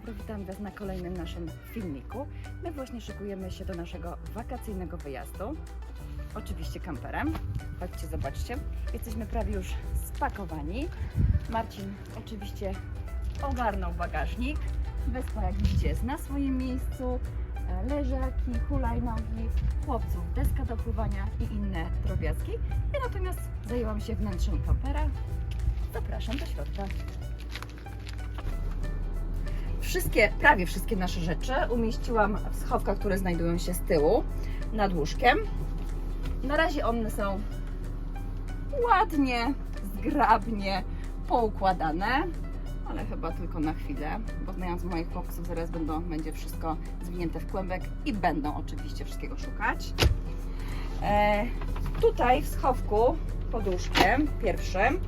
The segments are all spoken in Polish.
dobry, witam Was na kolejnym naszym filmiku. My właśnie szykujemy się do naszego wakacyjnego wyjazdu. Oczywiście kamperem. Chodźcie, zobaczcie. Jesteśmy prawie już spakowani. Marcin oczywiście ogarnął bagażnik. Wyspa, jak widzicie, na swoim miejscu. E, Leżaki, hulajnogi, chłopców, deska do pływania i inne drobiazgi. Ja natomiast zajęłam się wnętrzem kampera. Zapraszam do środka. Wszystkie, prawie wszystkie nasze rzeczy umieściłam w schowkach, które znajdują się z tyłu, nad łóżkiem. Na razie one są ładnie, zgrabnie poukładane, ale chyba tylko na chwilę, bo znając moich chłopców, zaraz będą, będzie wszystko zwinięte w kłębek i będą oczywiście wszystkiego szukać. E, tutaj w schowku pod łóżkiem pierwszym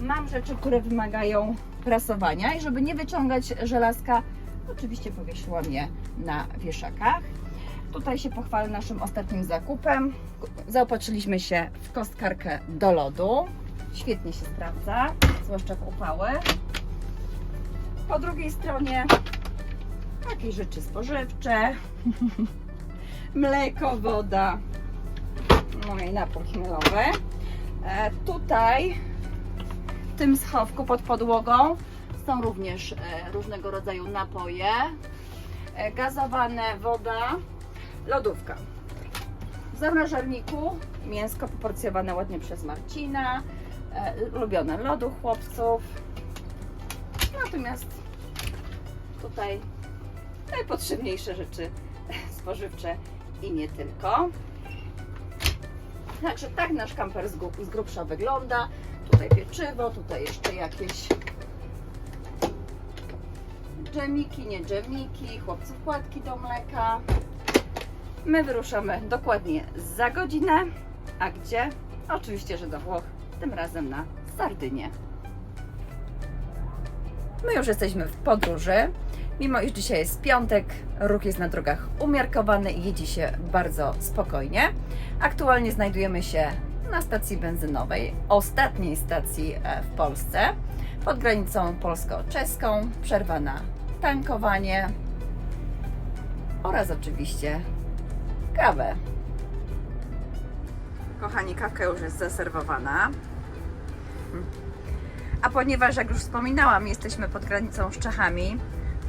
mam rzeczy, które wymagają prasowania i żeby nie wyciągać żelazka, oczywiście powiesiłam je na wieszakach. Tutaj się pochwalę naszym ostatnim zakupem. Zaopatrzyliśmy się w kostkarkę do lodu. Świetnie się sprawdza, zwłaszcza w upały. Po drugiej stronie jakieś rzeczy spożywcze, mleko, woda, no i napój chmielowy. E, tutaj tym schowku pod podłogą są również e, różnego rodzaju napoje, e, gazowane, woda, lodówka. W zamrażarniku mięsko poporcjowane ładnie przez Marcina, e, ulubione lodu chłopców. Natomiast tutaj najpotrzebniejsze rzeczy spożywcze i nie tylko. Także tak nasz kamper z, gru- z grubsza wygląda. Tutaj pieczywo, tutaj jeszcze jakieś dżemiki, nie dżemiki, chłopców płatki do mleka. My wyruszamy dokładnie za godzinę. A gdzie? Oczywiście, że do Włoch, tym razem na Sardynię. My już jesteśmy w podróży. Mimo iż dzisiaj jest piątek, ruch jest na drogach umiarkowany i jedzie się bardzo spokojnie. Aktualnie znajdujemy się na stacji benzynowej, ostatniej stacji e, w Polsce, pod granicą polsko-czeską. Przerwa na tankowanie oraz oczywiście kawę. Kochani, kawka już jest zaserwowana. A ponieważ, jak już wspominałam, jesteśmy pod granicą z Czechami,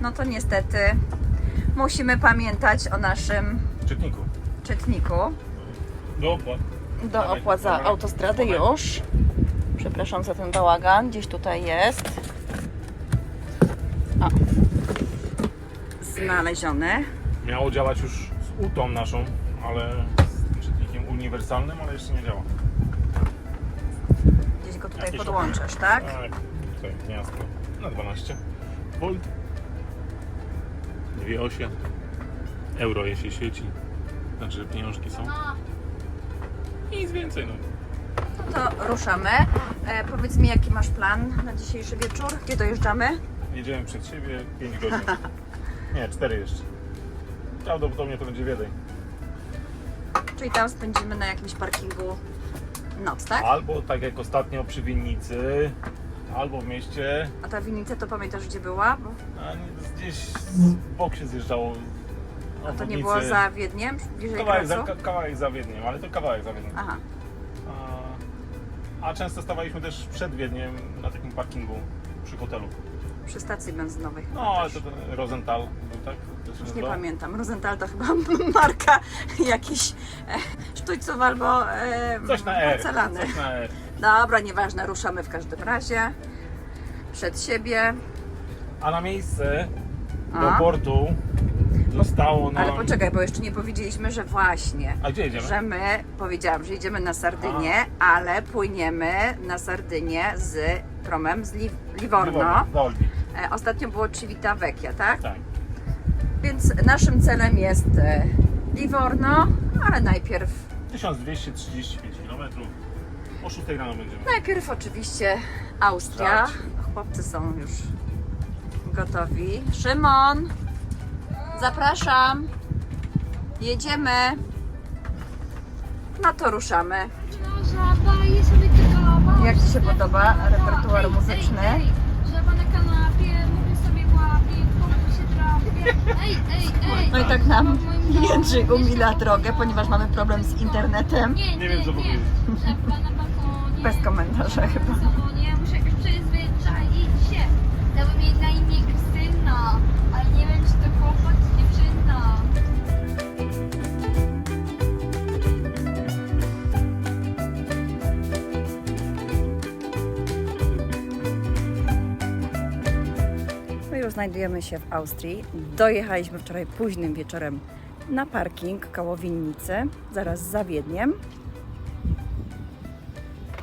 no to niestety musimy pamiętać o naszym Czytniku. czytniku Do opłat. do opłat za autostradę już. Przepraszam za ten bałagan, gdzieś tutaj jest. O. Znaleziony. Miało działać już z UTą naszą, ale z czytnikiem uniwersalnym, ale jeszcze nie działa. Gdzieś go tutaj Jakieś podłączasz, tak? Tak, tutaj gniazdko na 12 V. Dwie osie. Euro jeśli sieci. Znaczy pieniążki są. I nic więcej no. No to ruszamy. E, powiedz mi, jaki masz plan na dzisiejszy wieczór? Gdzie dojeżdżamy? Jedziemy przed siebie 5 godzin. Nie, 4 jeszcze. Prawdopodobnie to będzie Wiedeń. Czyli tam spędzimy na jakimś parkingu noc, tak? Albo tak jak ostatnio przy winnicy, albo w mieście, A ta winnica to pamiętasz, gdzie była? Bo A nie, gdzieś z bok się zjeżdżało. A to nie było za Wiedniem, bliżej Kawałek za, kawałek za Wiedniem, ale to kawałek za Wiedniem. Aha, A, a często stawaliśmy też przed Wiedniem na takim parkingu przy hotelu. przy stacji benzynowej. No, ale to ten Rosenthal był, tak? To się Już nie nazywa? pamiętam. Rosenthal to chyba marka jakiś e, sztućców albo e, Coś na R. porcelany. Coś na R. Dobra, nieważne, ruszamy w każdym razie. Przed siebie. A na miejsce A? do zostało nam... Ale poczekaj, bo jeszcze nie powiedzieliśmy, że właśnie. A gdzie jedziemy? Że my, powiedziałam, że jedziemy na Sardynię, ale płyniemy na Sardynię z promem z Li Livorno. Do. E, Ostatnio było Civita Vecchia, tak? Tak. Więc naszym celem jest e, Livorno, ale najpierw, 1235 km. O 6 rano będziemy. najpierw oczywiście Austria. Tak. Chłopcy są już gotowi. Szymon, zapraszam. Jedziemy. No to ruszamy. Jak Ci się podoba repertuar muzyczny? Żaba na kanapie, mówię sobie łapie, połóż się Ej, ej, ej! No i tak nam. Jędrzej umila Jeszcze drogę, ponieważ mamy problem z internetem. Nie, Nie wiem, co powiedzieć. Trzeba na balkonie. Bez komentarza chyba. Muszę jakoś przyzwyczaić się. Chciałbym mieć na imię Krystyna, znajdujemy się w Austrii. Dojechaliśmy wczoraj późnym wieczorem na parking koło winnicy, zaraz za Wiedniem.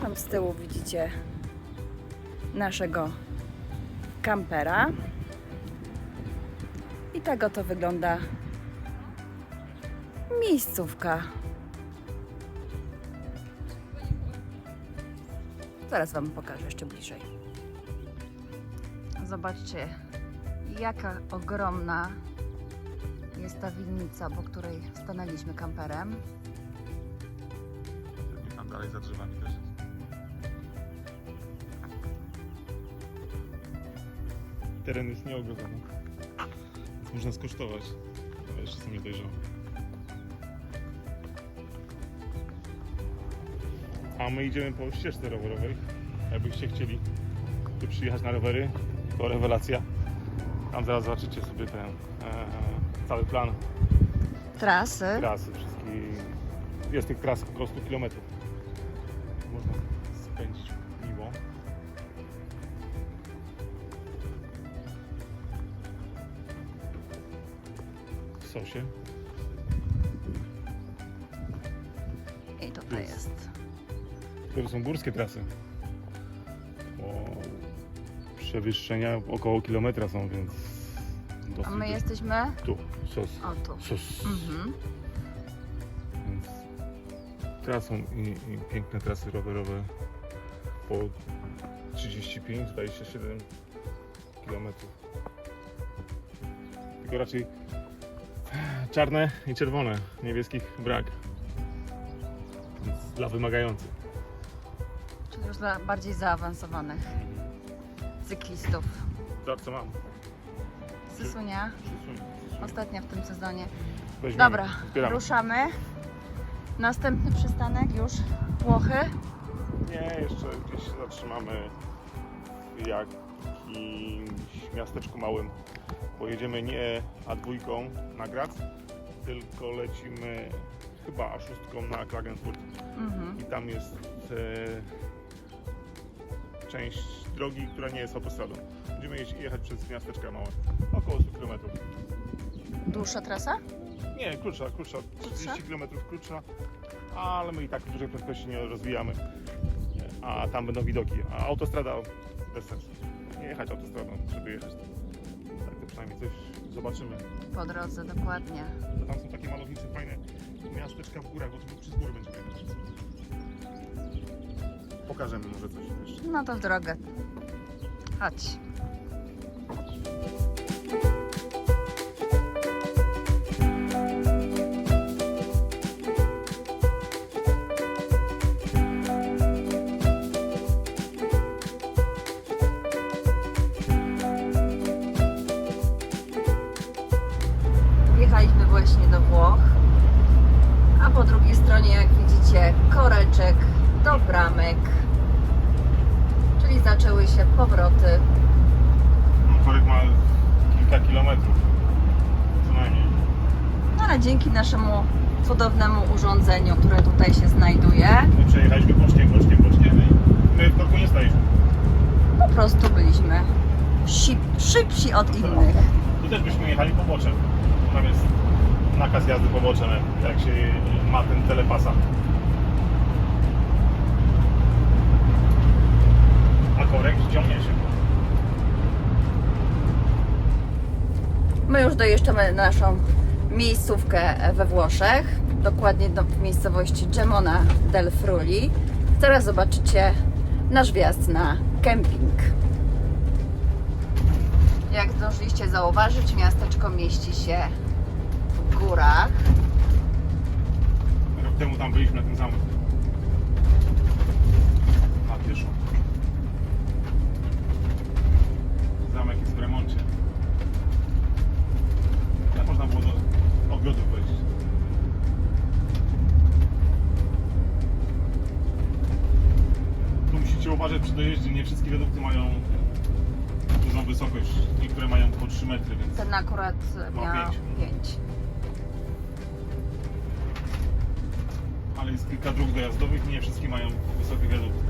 Tam z tyłu widzicie naszego kampera. I tak oto wygląda miejscówka. Zaraz Wam pokażę jeszcze bliżej. Zobaczcie, jaka ogromna jest ta winnica, obok której stanęliśmy kamperem. Tam dalej za drzewami też jest. Teren jest nieogrodzony. Więc można skosztować, ale jeszcze są niedojrzałe. A my idziemy po ścieżce rowerowej. Jakbyście chcieli tu przyjechać na rowery, to rewelacja. Tam zaraz zobaczycie sobie ten e, cały plan Trasy. trasy, wszystkich. Jest tych tras około 100 km. Można spędzić miło. W sosie. I tutaj jest. To są górskie trasy. O przewyższenia około kilometra są, więc A my jesteśmy Tu, sos. o tu. Sos. Mhm. Więc teraz są i, i piękne trasy rowerowe po 35, zdaje się 7 km. Tylko raczej czarne i czerwone, niebieskich brak. Więc dla wymagających. Czyli już dla bardziej zaawansowanych cyklistów. Zobacz co mam. Sysunia, ostatnia w tym sezonie. Weźmiemy, Dobra, zbieramy. ruszamy. Następny przystanek już Włochy. Nie, jeszcze gdzieś się zatrzymamy w jakimś miasteczku małym. Pojedziemy nie A2 na Graz, tylko lecimy chyba A6 na Klagenfurt. Mhm. I tam jest e, część drogi, która nie jest autostradą. Będziemy jechać przez miasteczka małe, około 100 km. Dłuższa trasa? Nie, krótsza, krótsza, 30 Krótsza? km krótsza, ale my i tak w dużej prędkości nie rozwijamy, a tam będą widoki, a autostrada bez sensu. Nie jechać autostradą, żeby jechać. Tak to przynajmniej coś zobaczymy. Po drodze, dokładnie. To tam są takie malownicze, fajne miasteczka w górach, bo tu przez góry będziemy jechać. Pokażemy może coś jeszcze. No to w drogę. Chodź. Wjechaliśmy właśnie do Włoch, a po drugiej stronie, jak widzicie, koreczek do bramek zaczęły się powroty. Korek ma kilka kilometrów, co najmniej. No ale dzięki naszemu cudownemu urządzeniu, które tutaj się znajduje, My przejechaliśmy boczkiem, boczkiem, boczkiem i my w korku nie staliśmy. po prostu byliśmy si- szybsi od innych. Tu też byśmy jechali poboczem. Tam jest nakaz jazdy poboczem, jak się ma ten telepasa. Korek ściągnie się. My już dojeżdżamy na naszą miejscówkę we Włoszech, dokładnie do, w miejscowości Gemona del Fruli. Teraz zobaczycie nasz wjazd na kemping. Jak zdążyliście zauważyć, miasteczko mieści się w górach. Rok temu tam byliśmy na tym zamku. zamek jest w remoncie. Jak można było do ogrodu wyjść? Tu musicie uważać przy dojeździe, nie wszystkie wiadukty mają dużą wysokość. Niektóre mają po 3 metry, więc... Ten akurat miał pięć. 5. Ale jest kilka dróg dojazdowych, nie wszystkie mają wysokie wiadukty.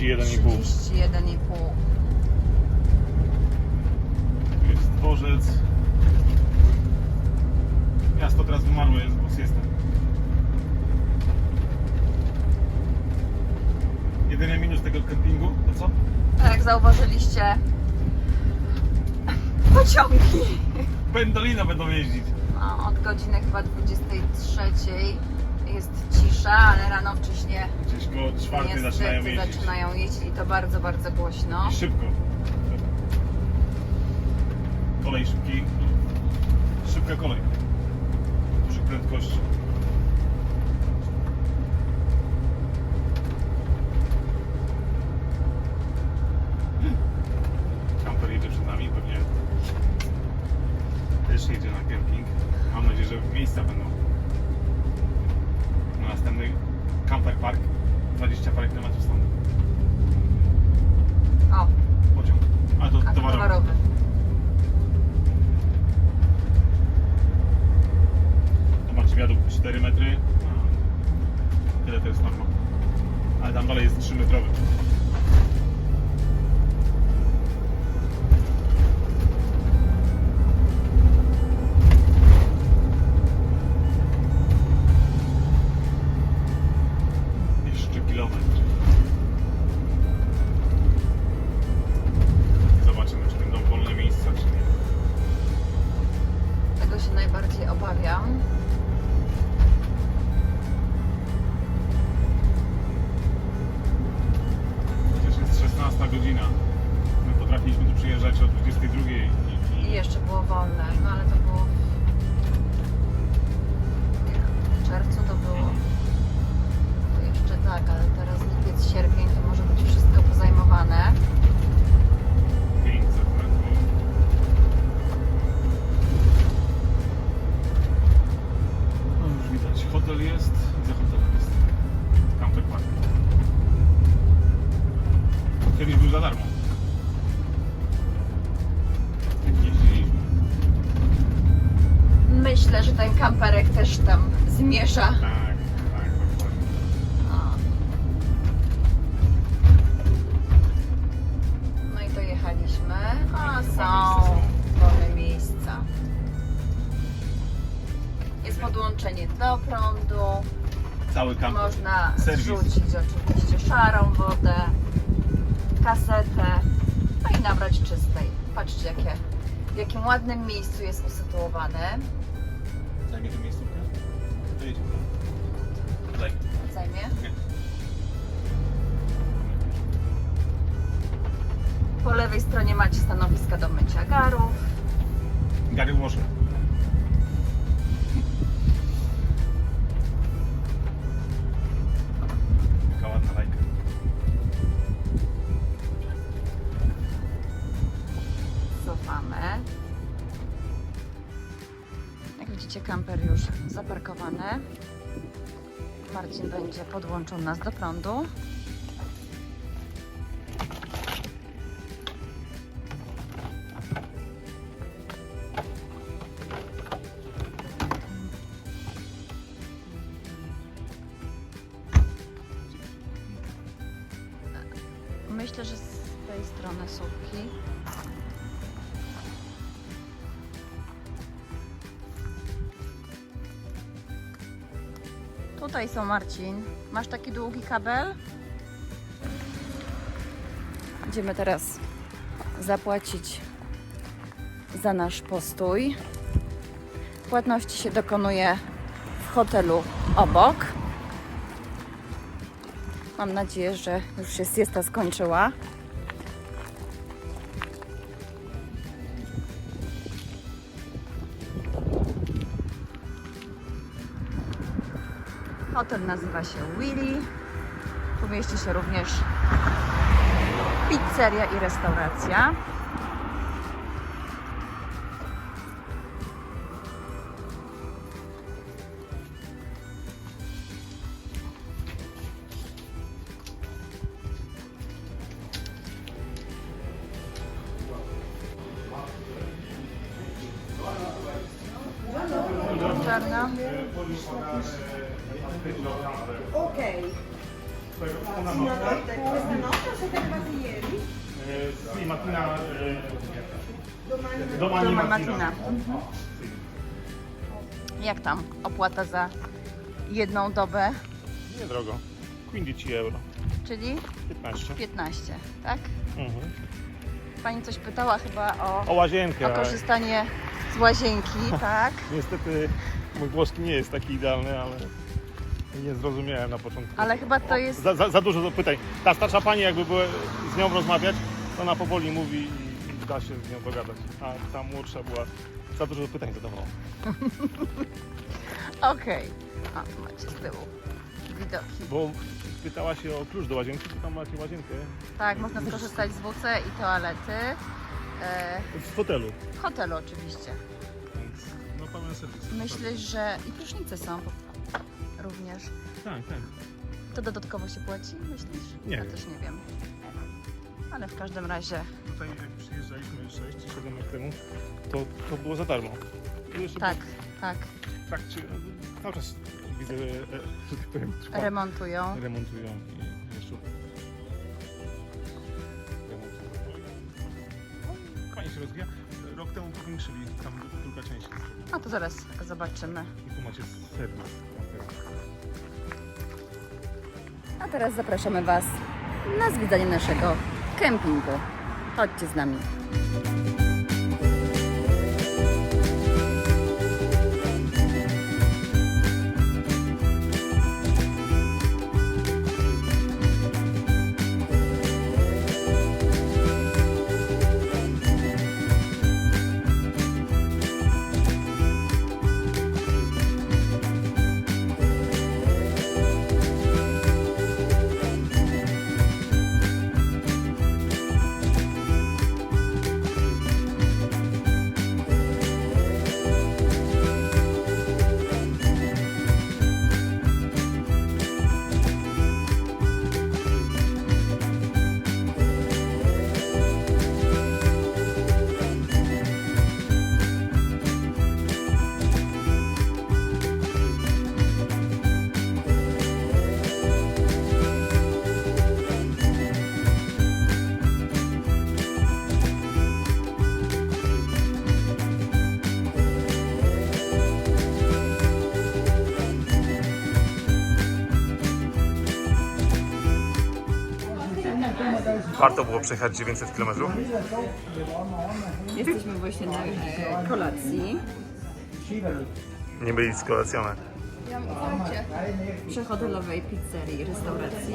31,5. 31,5. Jest dworzec. Miasto teraz wymarłe jest, bo jestem. Jedyny minus tego kempingu to co? Tak jak zauważyliście, pociągi. Pendolino będą jeździć. No, od godziny chyba 23 jest cisza, ale rano wcześnie Gdzieś koło czwartej zaczynają jeździć. zaczynają jeździć i to bardzo, bardzo głośno. I szybko. Kolej szybki. Szybka kolej. Dużych prędkości. Patrzcie, jakie, w jakim ładnym miejscu jest usytuowane. Zajmie? To jedziemy. Zajmie. Zajmie. Po lewej stronie macie stanowiska do mycia garów. Gary Washer. Marcin będzie podłączył nas do prądu. Są Marcin. Masz taki długi kabel? Idziemy teraz zapłacić za nasz postój. Płatności się dokonuje w hotelu obok. Mam nadzieję, że już się siesta skończyła. Ten nazywa się Willy. Tu mieści się również pizzeria i restauracja. Czarna. Ok. Una No, notte. questa notte siete arrivati ieri? Eh, sì, mattina. eh, Domani domani Domani mattina. mattina. Jak tam opłata za jedną dobę? Niedrogo. 15 euro. Czyli 15. 15, tak? Mhm. Pani coś pytała chyba o, O łazienkę. o korzystanie z łazienki, tak? Niestety mój włoski nie jest taki idealny, ale nie zrozumiałem na początku. Ale chyba to jest Za, za, za dużo zapytań. Ta starsza pani, jakby była z nią rozmawiać, to ona powoli mówi i da się z nią dogadać. A ta młodsza była za dużo pytań zadawała. Okej. A, tu macie z tyłu widoki. Bo pytała się o klucz do łazienki, czy tam macie łazienkę Tak, można skorzystać z WC i toalety. E, w fotelu. w hotelu oczywiście. Więc no pełen serwis. Myślę, że i prysznice są również. Tak, tak. To dodatkowo się płaci, myślisz? Nie Ja wiem. też nie wiem. Ale w każdym razie Tutaj jak przyjeżdżaliśmy 6 czy 7 lat temu, to, to było za darmo. I jeszcze tak, tak, w trakcie, cały czas widzę, że, e, że tak powiem, trwa. remontują. remontują i jeszcze remontują. No, Fajnie się rozwija. Rok temu powiększyli tam druga część. A to zaraz zobaczymy. I tu macie serwis. A teraz zapraszamy Was na zwiedzanie naszego kempingu. Chodźcie z nami. Warto było przejechać 900 km. Jesteśmy właśnie na e, kolacji. Nie byli skolacjone. Przy hotelowej pizzerii, restauracji.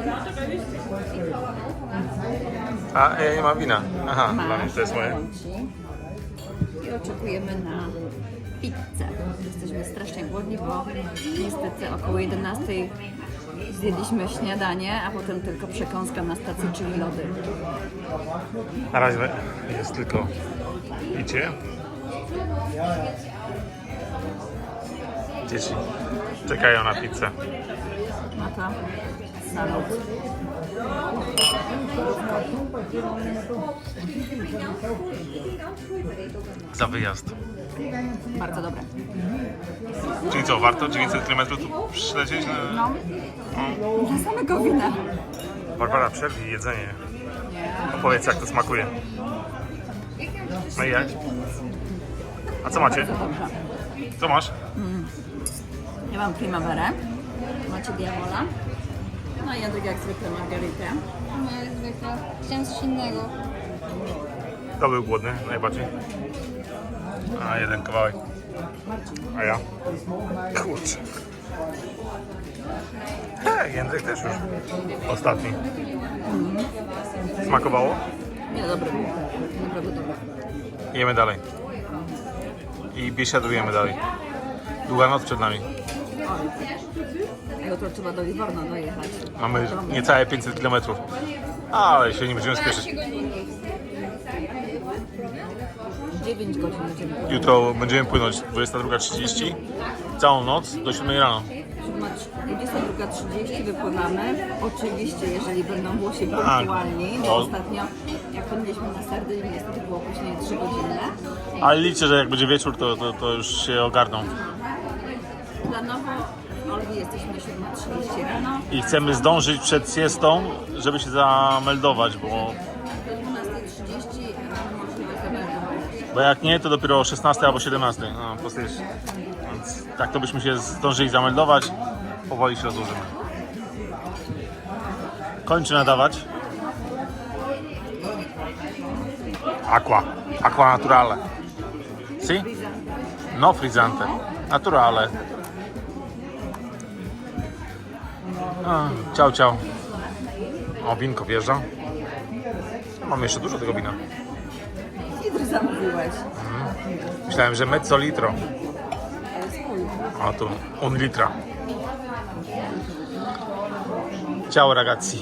A ja nie mam wina. Aha, dla mnie Masz to jest moje. łąci. I oczekujemy na pizzę. Jesteśmy strasznie głodni, bo niestety około 11 zjedliśmy śniadanie, a potem tylko przekąska na stacji, czyli lody. Na razie jest tylko picie. Dzieci czekają na pizzę. No to salut. Za wyjazd. Bardzo dobre. Czyli co, warto 900 km tu przylecieć? No, dla samego wina. Barbara, przerwij jedzenie. Opowiedz jak to smakuje. No i jak? A co macie? Co masz? Ja mam primaverę. Macie diamola. No i Jędrek jak zwykle margaritę. No jak zwykle. Chciałem coś innego. Kto był głodny najbardziej? A, jeden kawałek. A ja? Kurczę. Hej, Jędrek też już. Ostatni. Smakowało? Nie, dobry. Naprawdę dobry. Jemy dalej. I biesiadujemy dalej. Długa noc przed nami. Jutro trzeba do Livorno dojechać. Mamy niecałe 500 km. Ale się nie będziemy spieszyć. 9 godzin będziemy Jutro będziemy płynąć 22.30. Całą noc do 7 rano. 22.30 wypływamy. Oczywiście, jeżeli będą Włosi Tak. punktualni, bo No. ostatnio jak płynęliśmy na Sardynii, niestety było później 3 godziny. Ale liczę, że jak będzie wieczór, to, to, to już się ogarną. Planowo w jesteśmy do 7.30 rano, I chcemy zdążyć przed siestą, żeby się zameldować, bo, do 12.30 mamy możliwość zameldowania. Bo jak nie, to dopiero o 16 albo 17. No, po prostu Więc tak to byśmy się zdążyli zameldować. Powoli się rozłożymy. Kończy nadawać. Aqua. Aqua naturale. Si? No frizzante. Naturale. A, ciao, ciao. O, winko wjeżdża. Mam jeszcze dużo tego wina. Zamówiłeś. Myślałem, że mezzo litro. A tu un litra. Ciao ragazzi.